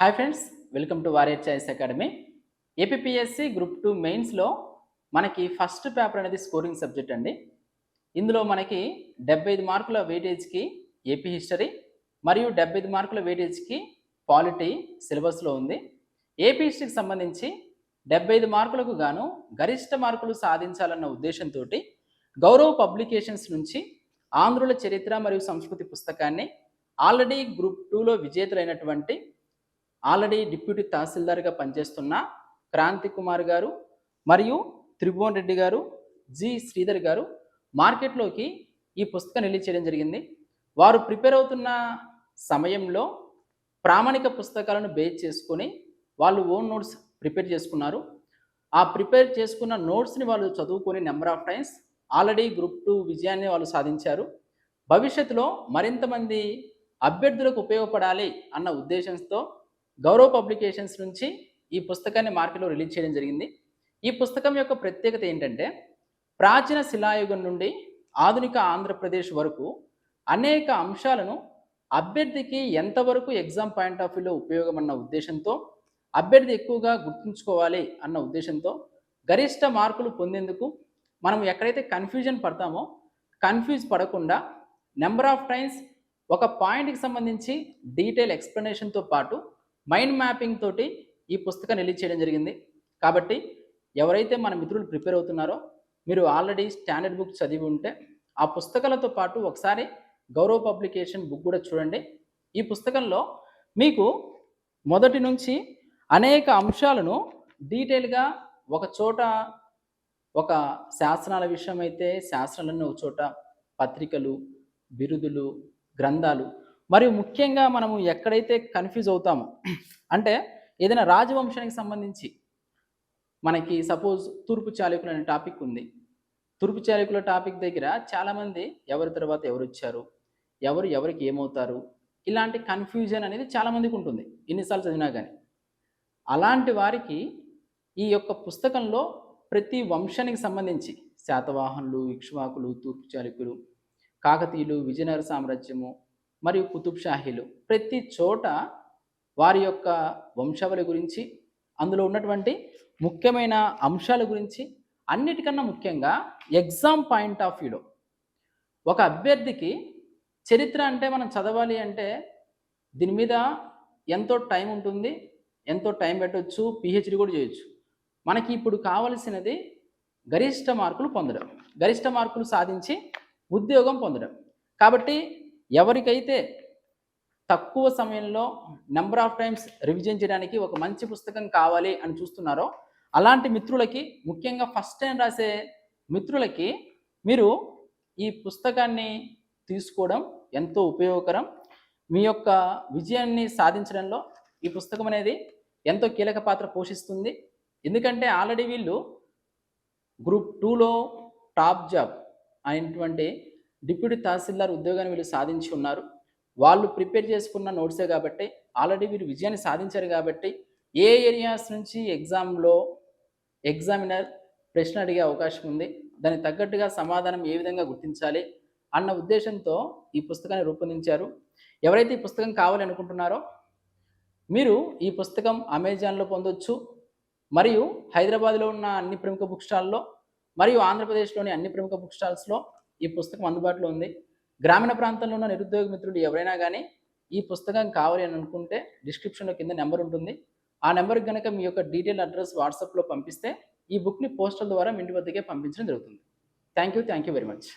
Hi friends welcome to Warrior Choice Academy APSC group two మెయిన్స్లో మనకి first paper అనేది scoring subject అండి. ఇందులో మనకి డెబ్బై ఐదు మార్కుల వెయిటేజ్కి ఏపీ హిస్టరీ మరియు డెబ్బై ఐదు మార్కుల వెయిటేజ్కి పాలిటీ సిలబస్లో ఉంది. ఏపీ హిస్టరీకి సంబంధించి డెబ్బై ఐదు మార్కులకు గాను గరిష్ట మార్కులు సాధించాలన్న ఉద్దేశంతో గౌరవ్ పబ్లికేషన్స్ నుంచి ఆంధ్రుల చరిత్ర మరియు సంస్కృతి పుస్తకాన్ని ఆల్రెడీ గ్రూప్ టూలో విజేతలైనటువంటి ఆల్రెడీ డిప్యూటీ తహసీల్దార్గా పనిచేస్తున్న క్రాంతి కుమార్ గారు మరియు త్రిభువన్ రెడ్డి గారు జి శ్రీధర్ గారు మార్కెట్లోకి ఈ పుస్తకం రిలీజ్ చేయడం జరిగింది. వారు ప్రిపేర్ అవుతున్న సమయంలో ప్రామాణిక పుస్తకాలను బేస్ చేసుకొని వాళ్ళు ఓన్ నోట్స్ ప్రిపేర్ చేసుకున్నారు. ఆ ప్రిపేర్ చేసుకున్న నోట్స్ని వాళ్ళు చదువుకొని number of times already group two విజయాన్ని వాళ్ళు సాధించారు. భవిష్యత్తులో మరింతమంది అభ్యర్థులకు ఉపయోగపడాలి అన్న ఉద్దేశంతో గౌరవ పబ్లికేషన్స్ నుంచి ఈ పుస్తకాన్ని మార్కెట్లో రిలీజ్ చేయడం జరిగింది. ఈ పుస్తకం యొక్క ప్రత్యేకత ఏంటంటే ప్రాచీన శిలాయుగం నుండి ఆధునిక ఆంధ్రప్రదేశ్ వరకు అనేక అంశాలను అభ్యర్థికి ఎంతవరకు ఎగ్జామ్ పాయింట్ ఆఫ్ వ్యూలో ఉపయోగం అన్న ఉద్దేశంతో అభ్యర్థి ఎక్కువగా గుర్తుంచుకోవాలి అన్న ఉద్దేశంతో గరిష్ట మార్కులు పొందేందుకు మనం ఎక్కడైతే కన్ఫ్యూజన్ పడతామో కన్ఫ్యూజ్ పడకుండా నెంబర్ ఆఫ్ టైమ్స్ ఒక పాయింట్కి సంబంధించి డీటెయిల్ ఎక్స్ప్లెనేషన్తో పాటు మైండ్ మ్యాపింగ్ తోటి ఈ పుస్తకాన్ని రిలీజ్ చేయడం జరిగింది. కాబట్టి ఎవరైతే మన మిత్రులు ప్రిపేర్ అవుతున్నారో మీరు ఆల్రెడీ స్టాండర్డ్ బుక్ చదివి ఉంటే ఆ పుస్తకాలతో పాటు ఒకసారి గౌరవ పబ్లికేషన్ బుక్ కూడా చూడండి. ఈ పుస్తకంలో మీకు మొదటి నుంచి అనేక అంశాలను డీటెయిల్గా ఒక చోట ఒక శాస్త్రాల విషయం అయితే శాస్త్రాలన్నీ ఒక చోట పత్రికలు బిరుదులు గ్రంథాలు మరియు ముఖ్యంగా మనము ఎక్కడైతే కన్ఫ్యూజ్ అవుతామో అంటే ఏదైనా రాజవంశానికి సంబంధించి మనకి సపోజ్ తూర్పు చాళుక్యులు అనే టాపిక్ ఉంది. తూర్పు చాలకుల టాపిక్ దగ్గర చాలామంది ఎవరి తర్వాత ఎవరు వచ్చారు ఎవరు ఎవరికి ఏమవుతారు ఇలాంటి కన్ఫ్యూజన్ అనేది చాలామందికి ఉంటుంది. ఎన్నిసార్లు చదివినా కానీ అలాంటి వారికి ఈ యొక్క పుస్తకంలో ప్రతి వంశానికి సంబంధించి శాతవాహనులు ఇక్ష్వాకులు తూర్పు చాళుక్యులు కాకతీయులు విజయనగర సామ్రాజ్యము మరియు కుతుబ్ షాహీలు. ప్రతి చోట వారి యొక్క వంశావళి గురించి అందులో ఉన్నటువంటి ముఖ్యమైన అంశాల గురించి అన్నిటికన్నా ముఖ్యంగా ఎగ్జామ్ పాయింట్ ఆఫ్ వ్యూలో. ఒక అభ్యర్థికి చరిత్ర అంటే మనం చదవాలి అంటే దీని మీద ఎంతో టైం ఉంటుంది ఎంతో టైం పెట్టవచ్చు పిహెచ్డి కూడా చేయొచ్చు. మనకి ఇప్పుడు కావలసినది గరిష్ట మార్కులు పొందడం గరిష్ట మార్కులు సాధించి ఉద్యోగం పొందడం. కాబట్టి ఎవరికైతే తక్కువ సమయంలో నెంబర్ ఆఫ్ టైమ్స్ రివిజన్ చేయడానికి ఒక మంచి పుస్తకం కావాలి అని చూస్తున్నారో అలాంటి మిత్రులకి ముఖ్యంగా ఫస్ట్ టైం రాసే మిత్రులకి మీరు ఈ పుస్తకాన్ని తీసుకోవడం ఎంతో ఉపయోగకరం. మీ యొక్క విజయాన్ని సాధించడంలో ఈ పుస్తకం అనేది ఎంతో కీలక పాత్ర పోషిస్తుంది. ఎందుకంటే ఆల్రెడీ వీళ్ళు గ్రూప్ టూలో టాప్ జాబ్ అయినటువంటి డిప్యూటీ తహసీల్దార్ ఉద్యోగాన్ని వీళ్ళు సాధించి ఉన్నారు. వాళ్ళు ప్రిపేర్ చేసుకున్న నోట్సే కాబట్టి ఆల్రెడీ వీరు విజయాన్ని సాధించారు కాబట్టి ఏ ఏరియాస్ నుంచి ఎగ్జామ్లో ఎగ్జామినర్ ప్రశ్న అడిగే అవకాశం ఉంది. దానికి తగ్గట్టుగా సమాధానం ఏ విధంగా గుర్తించాలి అన్న ఉద్దేశంతో ఈ పుస్తకాన్ని రూపొందించారు. ఎవరైతే ఈ పుస్తకం కావాలనుకుంటున్నారో మీరు ఈ పుస్తకం అమెజాన్లో పొందొచ్చు. మరియు హైదరాబాద్లో ఉన్న అన్ని ప్రముఖ బుక్ స్టాల్లో మరియు ఆంధ్రప్రదేశ్లోని అన్ని ప్రముఖ బుక్ స్టాల్స్లో ఈ పుస్తకం అందుబాటులో ఉంది. గ్రామీణ ప్రాంతంలో ఉన్న నిరుద్యోగ మిత్రులు ఎవరైనా కానీ ఈ పుస్తకం కావాలి అని అనుకుంటే డిస్క్రిప్షన్లో కింద నెంబర్ ఉంటుంది. ఆ నెంబర్కి కనుక మీ యొక్క డీటెయిల్ అడ్రస్ వాట్సాప్లో పంపిస్తే ఈ బుక్ని పోస్టల్ ద్వారా మీ ఇంటి వద్దకే పంపించడం జరుగుతుంది. Thank you thank you very much.